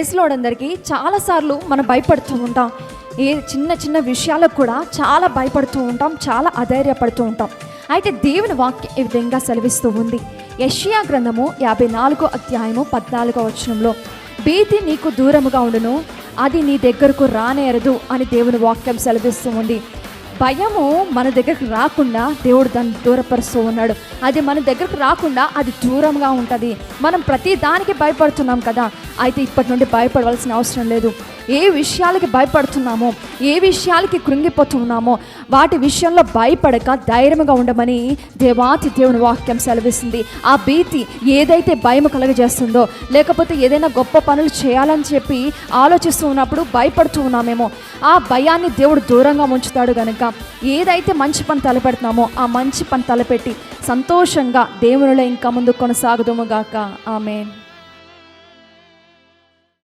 ప్రైస్లోడందరికీ చాలాసార్లు మనం భయపడుతూ ఉంటాం. ఏ చిన్న చిన్న విషయాలకు కూడా చాలా భయపడుతూ ఉంటాం చాలా అధైర్యపడుతూ ఉంటాం. అయితే దేవుని వాక్యం ఈ విధంగా సెలవిస్తూ ఉంది. యషియా గ్రంథము యాభై నాలుగో అధ్యాయము పద్నాలుగో వచనంలో భీతి నీకు దూరముగా ఉండును అది నీ దగ్గరకు రానేరదు అని దేవుని వాక్యం సెలవిస్తూ ఉంది. భయము మన దగ్గరకు రాకుండా దేవుడు దాన్ని దూరపరుస్తూ ఉన్నాడు. అది మన దగ్గరకు రాకుండా అది దూరంగా ఉంటుంది. మనం ప్రతి దానికి భయపడుతున్నాం కదా. అయితే ఇప్పటి నుండి భయపడవలసిన అవసరం లేదు. ఏ విషయాలకి భయపడుతున్నామో ఏ విషయాలకి కృంగిపోతున్నామో వాటి విషయంలో భయపడక ధైర్యంగా ఉండమని దేవాతి దేవుని వాక్యం సెలవిస్తుంది. ఆ భీతి ఏదైతే భయం కలగజేస్తుందో లేకపోతే ఏదైనా గొప్ప పనులు చేయాలని చెప్పి ఆలోచిస్తూ ఉన్నప్పుడు భయపడుతూ ఉన్నామేమో ఆ భయాన్ని దేవుడు దూరంగా ఉంచుతాడు కనుక ఏదైతే మంచి పని తలపెడుతున్నామో ఆ మంచి పని తలపెట్టి సంతోషంగా దేవునిలో ఇంకా ముందు కొనసాగుదాము గాక. ఆమె